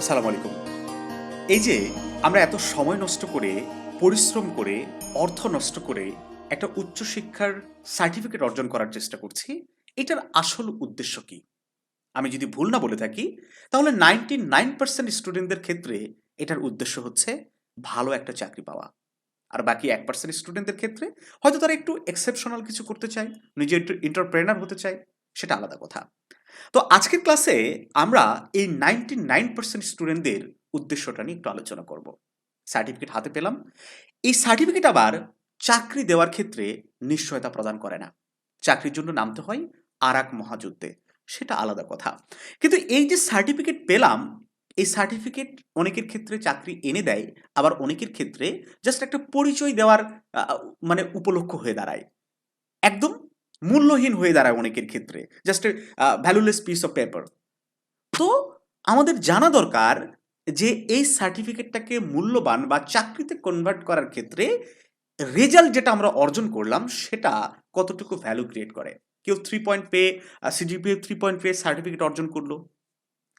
আসসালামু আলাইকুম। এই যে আমরা এত সময় নষ্ট করে, পরিশ্রম করে, অর্থ নষ্ট করে একটা উচ্চশিক্ষার সার্টিফিকেট অর্জন করার চেষ্টা করছি, এটার আসল উদ্দেশ্য কি? আমি যদি ভুল না বলে থাকি, তাহলে নাইনটি নাইন পার্সেন্ট স্টুডেন্টদের ক্ষেত্রে এটার উদ্দেশ্য হচ্ছে ভালো একটা চাকরি পাওয়া। আর বাকি এক পার্সেন্ট স্টুডেন্টদের ক্ষেত্রে হয়তো তারা একটু এক্সেপশনাল কিছু করতে চায়, নিজে একটু ইন্টারপ্রেনার হতে চায়, সেটা আলাদা কথা। তো আজকের ক্লাসে আমরা এই নাইনটি নাইন পার্সেন্ট স্টুডেন্টদের উদ্দেশ্যটা নিয়ে একটু আলোচনা করব। সার্টিফিকেট হাতে পেলাম। এই সার্টিফিকেট আবার চাকরি দেওয়ার ক্ষেত্রে নিশ্চয়তা প্রদান করে না। চাকরির জন্য নামতে হয় আর এক মহাযুদ্ধে। সেটা আলাদা কথা। কিন্তু এই যে সার্টিফিকেট পেলাম, এই সার্টিফিকেট অনেকের ক্ষেত্রে চাকরি এনে দেয়, আবার অনেকের ক্ষেত্রে জাস্ট একটা পরিচয় দেওয়ার মানে উপলক্ষ হয়ে দাঁড়ায়। একদম মূল্যহীন হয়ে দাঁড়ায় অনেকের ক্ষেত্রে। Just valueless piece of paper তো আমাদের জানা দরকার যে এই সার্টিফিকেটটাকে মূল্যবান বা চাকরিতে কনভার্ট করার ক্ষেত্রে রেজাল্ট যেটা আমরা অর্জন করলাম সেটা কতটুকু ভ্যালু ক্রিয়েট করে? কেউ থ্রি পয়েন্ট পেয়ে সিজিপিএ থ্রি পয়েন্ট পেয়ে সার্টিফিকেট অর্জন করল।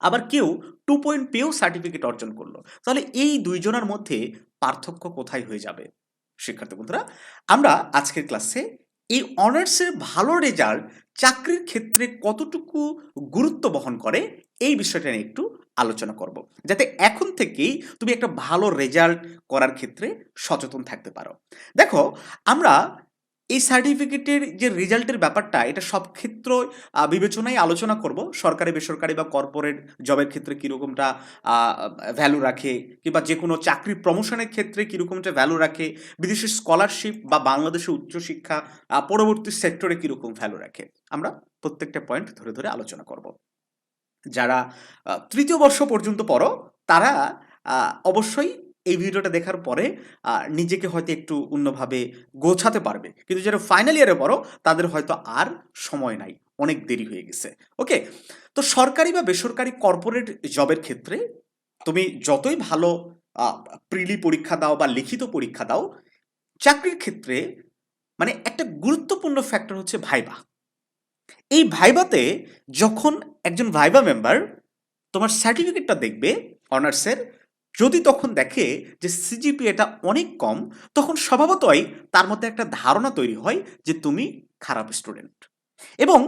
আবার কেউ টু পয়েন্ট পেয়েও সার্টিফিকেট অর্জন করল। তাহলে এই দুইজনের মধ্যে পার্থক্য কোথায় হয়ে যাবে? শিক্ষার্থী বন্ধুরা, আমরা আজকের ক্লাসে এই অনার্সের ভালো রেজাল্ট চাকরির ক্ষেত্রে কতটুকু গুরুত্ব বহন করে, এই বিষয়টা নিয়ে একটু আলোচনা করব। যাতে এখন থেকেই তুমি একটা ভালো রেজাল্ট করার ক্ষেত্রে সচেতন থাকতে পারো। দেখো, আমরা এই সার্টিফিকেটের যে রেজাল্টের ব্যাপারটা, এটা সব ক্ষেত্র বিবেচনায় আলোচনা করব। সরকারি, বেসরকারি বা কর্পোরেট জবের ক্ষেত্রে কীরকমটা ভ্যালু রাখে কিংবা যে কোনো চাকরি প্রমোশনের ক্ষেত্রে কীরকমটা ভ্যালু রাখে, বিদেশি স্কলারশিপ বা বাংলাদেশের উচ্চশিক্ষা পরবর্তী সেক্টরে কীরকম ভ্যালু রাখে, আমরা প্রত্যেকটা পয়েন্ট ধরে ধরে আলোচনা করব। যারা তৃতীয় বর্ষ পর্যন্ত পড়ো, তারা অবশ্যই এই ভিডিওটা দেখার পরে নিজেকে হয়তো একটু অন্যভাবে গোছাতে পারবে। কিন্তু যারা ফাইনাল ইয়ারে পড়ো তাদের হয়তো আর সময় নাই। অনেক দেরি হয়ে গেছে। ওকে তো সরকারি বা বেসরকারি কর্পোরেট জবের ক্ষেত্রে, তুমি যতই ভালো প্রিলি পরীক্ষা দাও বা লিখিত পরীক্ষা দাও, চাকরির ক্ষেত্রে মানে একটা গুরুত্বপূর্ণ ফ্যাক্টর হচ্ছে ভাইবা এই ভাইবাতে যখন একজন ভাইবা মেম্বার তোমার সার্টিফিকেটটা দেখবে অনার্সের যদি তখন দেখে যে সিজিপিএটা অনেক কম, তখন স্বভাবতই তার মধ্যে একটা ধারণা তৈরি হয় যে তুমি খারাপ স্টুডেন্ট এবং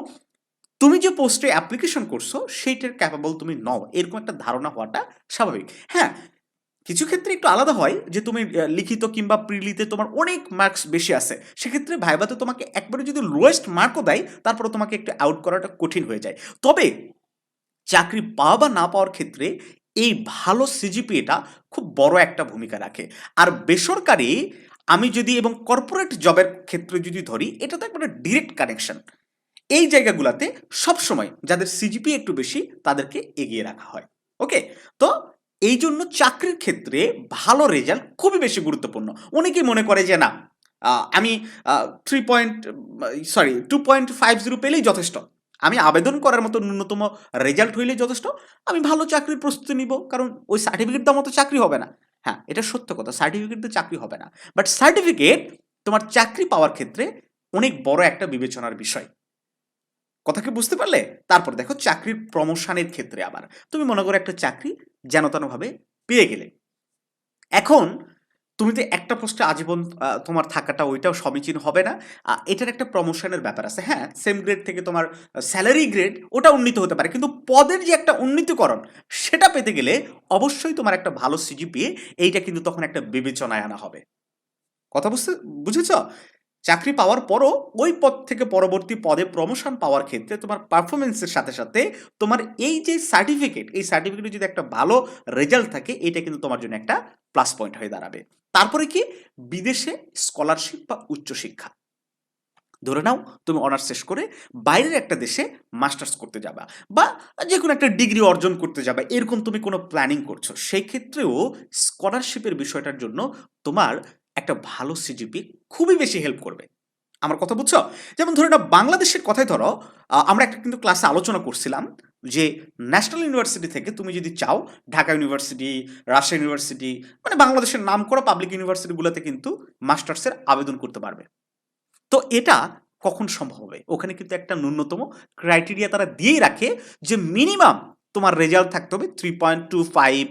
তুমি যে পোস্টে অ্যাপ্লিকেশন করছ, সেইটার ক্যাপাবল তুমি নও। এরকম একটা ধারণা হওয়াটা স্বাভাবিক। হ্যাঁ কিছু ক্ষেত্রে একটু আলাদা হয় যে তুমি লিখিত কিংবা প্রিলিতে তোমার অনেক মার্কস বেশি আছে। সেক্ষেত্রে ভাইবাতে তোমাকে একবারে যদি লোয়েস্ট মার্কও দেয় তারপরে তোমাকে একটু আউট করাটা কঠিন হয়ে যায়। তবে চাকরি পাওয়া বা না পাওয়ার ক্ষেত্রে এই ভালো সিজিপিএটা খুব বড় একটা ভূমিকা রাখে। আর বেসরকারি আমি যদি এবং কর্পোরেট জবের ক্ষেত্রে যদি ধরি, এটা তো একটা ডিরেক্ট কানেকশন এই জায়গাগুলোতে সবসময় যাদের সিজিপি একটু বেশি, তাদেরকে এগিয়ে রাখা হয়। ওকে তো এই জন্য চাকরির ক্ষেত্রে ভালো রেজাল্ট খুবই বেশি গুরুত্বপূর্ণ। অনেকেই মনে করে যে, না আমি three point sorry two point five zero পেলেই যথেষ্ট। আমি আবেদন করার মতো ন্যূনতম রেজাল্ট হইলেই যথেষ্ট, আমি ভালো চাকরির প্রস্তুতি নিব, কারণ ওই সার্টিফিকেট দেওয়ার মতো চাকরি হবে না। হ্যাঁ এটা সত্য কথা সার্টিফিকেট তো চাকরি হবে না। বাট সার্টিফিকেট তোমার চাকরি পাওয়ার ক্ষেত্রে অনেক বড় একটা বিবেচনার বিষয়। কথা কি বুঝতে পারলে? তারপর দেখো চাকরির প্রমোশনের ক্ষেত্রে আবার। তুমি মনে করো একটা চাকরি যেন তেনভাবে পেয়ে গেলে। এখন তুমি তো একটা পোস্টে আজীবন তোমার থাকাটা ওইটাও সমীচীন হবে না। এটার একটা প্রমোশনের ব্যাপার আছে। হ্যাঁ সেম গ্রেড থেকে তোমার স্যালারি গ্রেড ওটা উন্নীত হতে পারে। কিন্তু পদের যে একটা উন্নীতকরণ, সেটা পেতে গেলে অবশ্যই তোমার একটা ভালো সিজিপিএ এইটা কিন্তু তখন একটা বিবেচনায় আনা হবে। কথা বুঝতে, বুঝেছ? চাকরি পাওয়ার পরও ওই পদ থেকে পরবর্তী পদে প্রমোশন পাওয়ার ক্ষেত্রে তোমার পারফরমেন্সের সাথে সাথে তোমার এই যে সার্টিফিকেট এই সার্টিফিকেটে যদি একটা ভালো রেজাল্ট থাকে, এটা কিন্তু তোমার জন্য একটা প্লাস পয়েন্ট হয়ে দাঁড়াবে। তারপরে কি? বিদেশে স্কলারশিপ বা উচ্চশিক্ষা ধরে নাও, তুমি অনার্স শেষ করে বাইরের একটা দেশে মাস্টার্স করতে যাবা বা যে কোনো একটা ডিগ্রি অর্জন করতে যাবা, এরকম তুমি কোনো প্ল্যানিং করছ। সেই ক্ষেত্রেও স্কলারশিপের বিষয়টার জন্য তোমার একটা ভালো সিজিপি খুবই বেশি হেল্প করবে। আমার কথা বুঝছ? যেমন ধরে নাও বাংলাদেশের কথাই ধরো আমরা একটা কিন্তু ক্লাসে আলোচনা করছিলাম যে ন্যাশনাল ইউনিভার্সিটি থেকে তুমি যদি চাও ঢাকা ইউনিভার্সিটি রাজশাহী ইউনিভার্সিটি মানে বাংলাদেশের নাম করা পাবলিক ইউনিভার্সিটিগুলোতে কিন্তু মাস্টার্সের আবেদন করতে পারবে। তো এটা কখন সম্ভব হবে? ওখানে কিন্তু একটা ন্যূনতম ক্রাইটেরিয়া তারা দিয়েই রাখে যে মিনিমাম তোমার রেজাল্ট থাকতে হবে থ্রি পয়েন্ট টু ফাইভ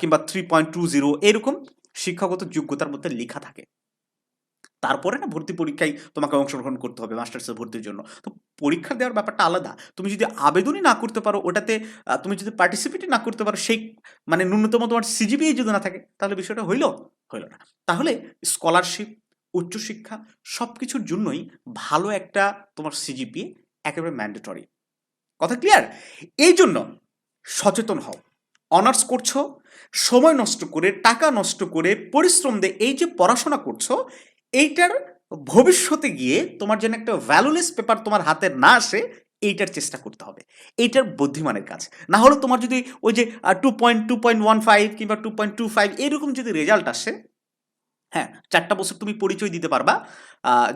কিংবা থ্রি পয়েন্ট টু জিরো এরকম শিক্ষাগত যোগ্যতার মধ্যে লেখা থাকে। তারপরে না ভর্তি পরীক্ষায় তোমাকে অংশগ্রহণ করতে হবে মাস্টার্সের ভর্তির জন্য। তো পরীক্ষা দেওয়ার ব্যাপারটা আলাদা। তুমি যদি আবেদনই না করতে পারো, ওটাতে তুমি যদি পার্টিসিপেটই না করতে পারো, সেই মানে ন্যূনতম তোমার সিজিপিএ যদি না থাকে, তাহলে বিষয়টা হইল হইল না। তাহলে স্কলারশিপ উচ্চশিক্ষা সব কিছুর জন্যই ভালো একটা তোমার সিজিপিএ একেবারে ম্যান্ডেটরি কথা ক্লিয়ার এই জন্য সচেতন হও। অনার্স করছ, সময় নষ্ট করে, টাকা নষ্ট করে, পরিশ্রম দিয়ে এই যে পড়াশোনা করছ, এইটার ভবিষ্যতে গিয়ে তোমার যেন একটা ভ্যালুলেস পেপার তোমার হাতে না আসে, এইটার চেষ্টা করতে হবে। এইটার বুদ্ধিমানের কাজ। না হলে তোমার যদি ওই যে two point two point one five কিংবা টু পয়েন্ট টু ফাইভ এরকম যদি রেজাল্ট আসে হ্যাঁ চারটা বছর তুমি পরিচয় দিতে পারবা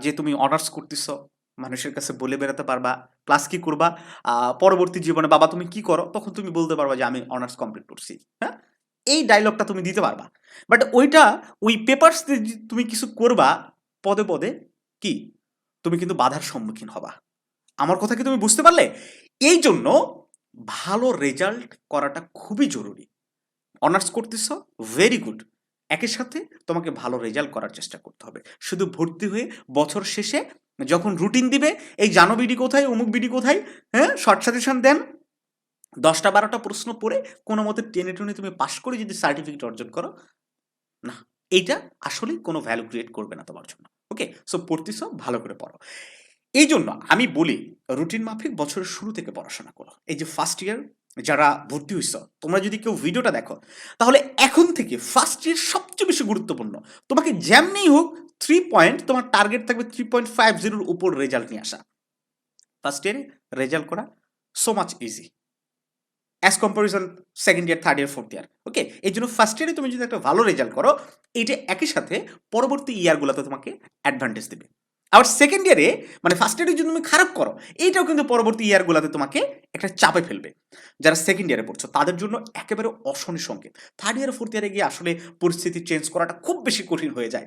যে তুমি অনার্স করতেছ। মানুষের কাছে বলে বেড়াতে পারবা ক্লাস কি করবা পরবর্তী জীবনে বাবা তুমি কি করো, তখন তুমি বলতে পারবা যে আমি অনার্স কমপ্লিট করছি হ্যাঁ? এই ডায়লগটা তুমি দিতে পারবা। বাট ওইটা, ওই পেপারস তুমি কিছু করবা, পদে পদে কি? তুমি কিন্তু বাধার সম্মুখীন হবা। আমার কথা কি তুমি বুঝতে পারলে? এই জন্য ভালো রেজাল্ট করাটা খুবই জরুরি। অনার্স করতেছ ভেরি গুড একই সাথে তোমাকে ভালো রেজাল্ট করার চেষ্টা করতে হবে। শুধু ভর্তি হয়ে বছর শেষে যখন রুটিন দিবে, এই জানো বিডি কোথায়, অমুক বিডি কোথায় হ্যাঁ শর্ট সাজেশন দেন। দশটা বারোটা প্রশ্ন পড়ে কোনো মতে টেনে টুনে তুমি পাশ করে যদি সার্টিফিকেট অর্জন করো, না, এইটা আসলে কোনো ভ্যালু ক্রিয়েট করবে না তোমার জন্য। ওকে সো পড়তেছ, ভালো করে পড়ো। এই জন্য আমি বলি রুটিন মাফিক বছরের শুরু থেকে পড়াশোনা করো। এই যে ফার্স্ট ইয়ার যারা ভর্তি হইছ, তোমরা যদি কেউ ভিডিওটা দেখো, তাহলে এখন থেকে ফার্স্ট ইয়ার সবচেয়ে বেশি গুরুত্বপূর্ণ। তোমাকে যেমনি হোক থ্রি পয়েন্ট তোমার টার্গেট থাকবে থ্রি পয়েন্ট ফাইভ জিরোর উপর রেজাল্ট নিয়ে আসা। ফার্স্ট ইয়ারে রেজাল্ট করা so much easy as comparison second year third year fourth year okay এই জন্য ফার্স্ট ইয়ারে তুমি যদি একটা ভালো রেজাল্ট করো এইটা একই সাথে পরবর্তী ইয়ারগুলোতে তোমাকে অ্যাডভান্টেজ দেবে। আবার সেকেন্ড ইয়ারে মানে ফার্স্ট ইয়ারে যদি তুমি খারাপ করো, এইটাও কিন্তু পরবর্তী ইয়ারগুলোতে তোমাকে একটা চাপে ফেলবে। যারা সেকেন্ড ইয়ারে পড়ছো, তাদের জন্য একেবারে অশনি সংকেত। থার্ড ইয়ার ফোর্থ ইয়ারে গিয়ে আসলে পরিস্থিতি চেঞ্জ করাটা খুব বেশি কঠিন হয়ে যায়।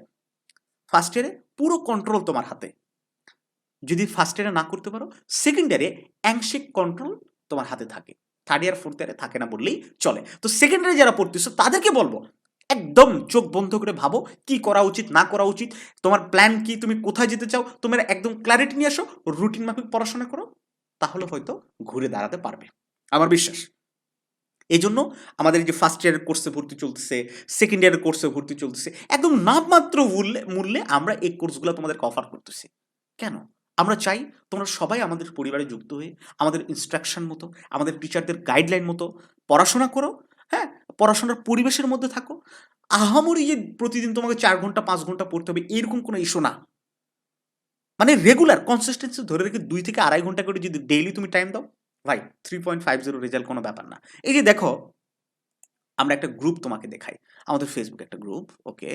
ফার্স্ট ইয়ারে পুরো কন্ট্রোল তোমার হাতে। যদি ফার্স্ট ইয়ারে না করতে পারো সেকেন্ড ইয়ারে অ্যাংশিক কন্ট্রোল তোমার হাতে থাকে। থার্ড ইয়ার ফোর্থ ইয়ারে থাকে না বললেই চলে। তো সেকেন্ড ইয়ারে যারা পড়তেছো, তাদেরকে বলব, একদম চোখ বন্ধ করে ভাবো, কি করা উচিত, না করা উচিত, তোমার প্ল্যান কি, তুমি কোথায় যেতে চাও, তোমার একদম ক্ল্যারিটি নিয়ে আসো রুটিন মাফিক পড়াশোনা করো, তাহলে হয়তো ঘুরে দাঁড়াতে পারবে। আমার বিশ্বাস। এই জন্য আমাদের যে ফার্স্ট ইয়ারের কোর্সে ভর্তি চলতেছে সেকেন্ড ইয়ারের কোর্সে ভর্তি চলতেছে, একদম নামমাত্র মূল্যে মূল্যে আমরা এই কোর্সগুলো তোমাদেরকে অফার করতেছি। কেন? আমরা চাই তোমরা সবাই আমাদের পরিবারে যুক্ত হয়ে আমাদের ইনস্ট্রাকশন মতো, আমাদের টিচারদের গাইডলাইন মতো পড়াশোনা করো হ্যাঁ? পড়াশোনার পরিবেশের মধ্যে থাকো। আহামরি যে প্রতিদিন তোমাকে চার ঘণ্টা, পাঁচ ঘণ্টা পড়তে হবে, এরকম কোনো ইস্যু না। মানে রেগুলার কনসিস্টেন্সি ধরে রেখে দুই থেকে আড়াই ঘণ্টা করে যদি ডেইলি তুমি টাইম দাও ভাই three point five zero result কোনো ব্যাপার না। এই যে দেখো, আমরা একটা গ্রুপ তোমাকে দেখাই। আমাদের ফেসবুকে একটা গ্রুপ ওকে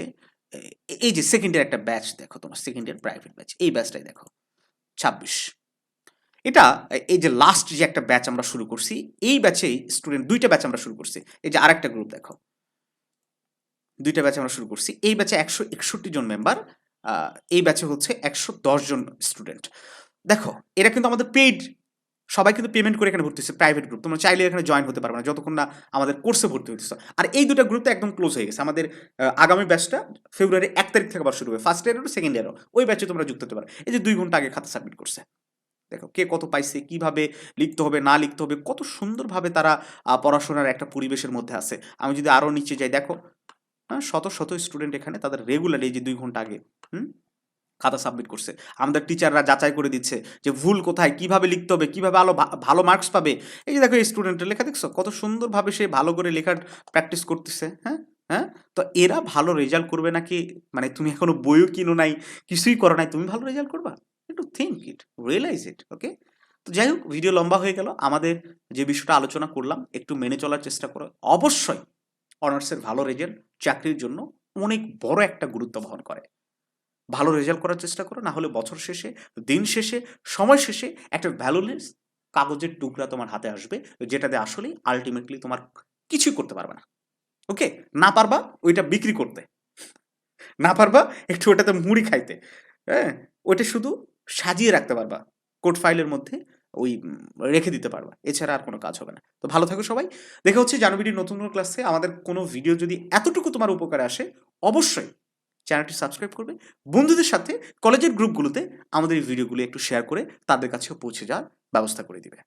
এই যে সেকেন্ড ইয়ার একটা ব্যাচ দেখো তোমার সেকেন্ড ইয়ার প্রাইভেট ব্যাচ এই ব্যাচটাই দেখো। ছাব্বিশ। এটা, এই যে লাস্ট যে একটা ব্যাচ আমরা শুরু করছি, এই ব্যাচেই স্টুডেন্ট দুইটা ব্যাচ আমরা শুরু করছি। এই যে আরেকটা গ্রুপ দেখো। দুইটা ব্যাচ আমরা শুরু করছি। এই ব্যাচে একশো একষট্টি জন মেম্বার এই ব্যাচে হচ্ছে একশো দশ জন স্টুডেন্ট দেখো এরা কিন্তু আমাদের পেইড সবাই কিন্তু পেমেন্ট করে এখানে ভর্তি হচ্ছে প্রাইভেট গ্রুপ তোমরা চাইলে এখানে জয়েন হতে পারবে না, যতক্ষণ না আমাদের কোর্সে ভর্তি হতেছ আর এই দুটো গ্রুপ তো একদম ক্লোজ হয়ে গেছে। আমাদের আগামী ব্যাচটা ফেব্রুয়ারি এক তারিখ থেকে আবার শুরু হবে। ফার্স্ট ইয়ারও সেকেন্ড ইয়ারও ওই ব্যাচে তোমরা যুক্ত হতে পারো। এই যে দুই ঘণ্টা আগে খাতা সাবমিট করছে। দেখো, কে কত পাইছে, কীভাবে লিখতে হবে, না লিখতে হবে, কত সুন্দরভাবে তারা পড়াশোনার একটা পরিবেশের মধ্যে আছে। আমি যদি আরও নিচে যাই, দেখো হ্যাঁ শত শত স্টুডেন্ট এখানে তাদের রেগুলার এই যে দুই ঘণ্টা আগে, হুম? খাতা সাবমিট করছে। আমাদের টিচাররা যাচাই করে দিচ্ছে যে ভুল কোথায়, কীভাবে লিখতে হবে, কীভাবে আলো ভালো মার্কস পাবে। এই যে দেখো, এই স্টুডেন্টের লেখা, দেখছ? কত সুন্দরভাবে সে ভালো করে লেখার প্র্যাকটিস করতেছে হ্যাঁ? হ্যাঁ? তো এরা ভালো রেজাল্ট করবে নাকি? মানে তুমি এখনও বইও কিনো নাই, কিছুই করো নাই, তুমি ভালো রেজাল্ট করবা? একটু থিঙ্ক ইট রিয়েলাইজ ইট ওকে তো যাই হোক ভিডিও লম্বা হয়ে গেল। আমাদের যে বিষয়টা আলোচনা করলাম, একটু মেনে চলার চেষ্টা করো। অবশ্যই অনার্সের ভালো রেজাল্ট চাকরির জন্য অনেক বড় একটা গুরুত্ব বহন করে। ভালো রেজাল্ট করার চেষ্টা করো, না হলে বছর শেষে, দিন শেষে, সময় শেষে একটা ভ্যালুলেস কাগজের টুকরা তোমার হাতে আসবে, যেটাতে আসলেই আলটিমেটলি তোমার কিছুই করতে পারবে না। ওকে না পারবা, ওইটা বিক্রি করতে। না পারবা, একটু ওটাতে মুড়ি খাইতে। হ্যাঁ? ওইটা শুধু সাজিয়ে রাখতে পারবা। কোর্ট ফাইলের মধ্যে ওই রেখে দিতে পারবা। এছাড়া আর কোনো কাজ হবে না। তো ভালো থাকো সবাই। দেখা হচ্ছে জানুবিডির নতুন কোনো ক্লাসে আমাদের কোনো ভিডিও যদি এতটুকু তোমার উপকারে আসে, অবশ্যই চ্যানেলটি সাবস্ক্রাইব করবে বন্ধুদের সাথে কলেজের গ্রুপগুলোতে আমাদের ভিডিওগুলো একটু শেয়ার করে তাদের কাছেও পৌঁছে যাওয়ার ব্যবস্থা করে দিবে।